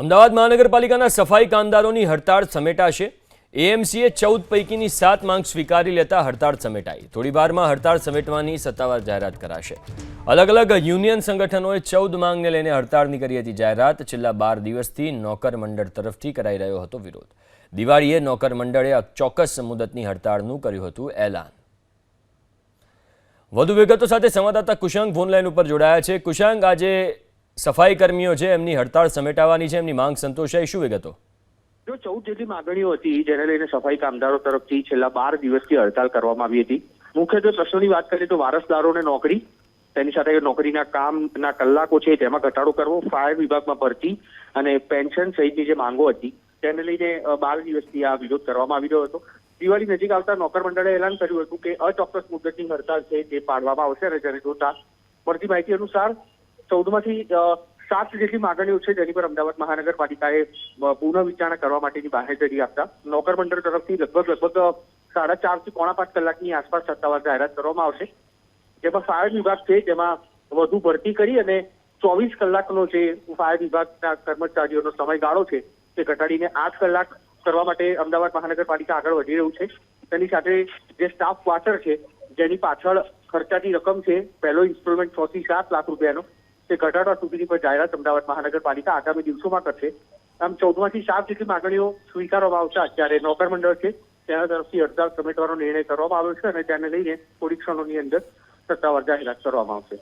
અમદાવાદ મહાનગરપાલિકાના સફાઈ કામદારોની હડતાળ સમેટાશે. એએમસીએ ચૌદ પૈકીની સાત માંગ સ્વીકારી લેતા હડતાળ સમેટાઈ. થોડી વારમાં હડતાળ સમેટવાની સત્તાવાર જાહેરાત કરાશે. અલગ અલગ યુનિયન સંગઠનોએ ચૌદ માંગને લઈને હડતાળની કરી હતી જાહેરાત. છેલ્લા બાર દિવસથી નોકર મંડળ તરફથી કરાઈ રહ્યો હતો વિરોધ. દિવાળીએ નોકર મંડળે ચોક્કસ મુદતની હડતાળનું કર્યું હતું એલાન. વધુ વિગતો સાથે સંવાદદાતા કુશાંગ ફોનલાઈન ઉપર જોડાયા છે. કુશાંગ આજે સફાઈ કર્મીઓ છે એમની હડતાળ સમેટાવાની છે, એમની માંગ સંતોષાય, શું વિગતો? જો ચૌદ જેટલી માંગણીઓ હતી, જેને લઈને સફાઈ કામદારો તરફથી છેલ્લા બાર દિવસથી હડતાલ કરવામાં આવી હતી. મુખ્યત્વે પ્રશ્નોની વાત કરીએ તો વારસદારોને નોકરી, તેની સાથે નોકરીના કામના કલાકો છે, તેમાં ઘટાડો કરવો, ફાયર વિભાગમાં ભરતી અને પેન્શન સહિતની જે માંગો હતી, તેને લઈને બાર દિવસથી આ વિરોધ કરવામાં આવી રહ્યો હતો. દિવાળી નજીક આવતા નોકર મંડળે એલાન કર્યું હતું કે અચોક્કસ મુદતની હડતાલ છે, તે પાડવામાં આવશે અને જેને જોતા મળતી માહિતી અનુસાર ચૌદમાંથી સાત જેટલી માગણીઓ છે જેની પર અમદાવાદ મહાનગરપાલિકાએ પુનઃ વિચારણા કરવા માટેની બાહેધરી આપતા. નોકર મંડળ તરફથી લગભગ લગભગ સાડા ચારથી પોણા પાંચ કલાકની આસપાસ સત્તાવાર જાહેરાત કરવામાં આવશે. જેમાં ફાયર વિભાગ છે, જેમાં વધુ ભરતી કરી અને ચોવીસ કલાકનો જે ફાયર વિભાગના કર્મચારીઓનો સમયગાળો છે, તે ઘટાડીને આઠ કલાક કરવા માટે અમદાવાદ મહાનગરપાલિકા આગળ વધી રહ્યું છે. તેની સાથે જે સ્ટાફ ક્વાર્ટર છે, જેની પાછળ ખર્ચાની રકમ છે, પહેલો ઇન્સ્ટોલમેન્ટ છ થી સાત લાખ રૂપિયાનો. તે ઘટાડવા સુધીની પણ જાહેરાત અમદાવાદ મહાનગરપાલિકા આગામી દિવસોમાં કરશે. આમ ચૌદમાંથી સાત જેટલી માંગણીઓ સ્વીકારવામાં આવશે. અત્યારે નોકર મંડળ છે, તેના તરફથી અડધા સમેટવાનો નિર્ણય કરવામાં આવ્યો છે અને તેને લઈને થોડી ક્ષણોની અંદર સત્તાવાર જાહેરાત કરવામાં આવશે.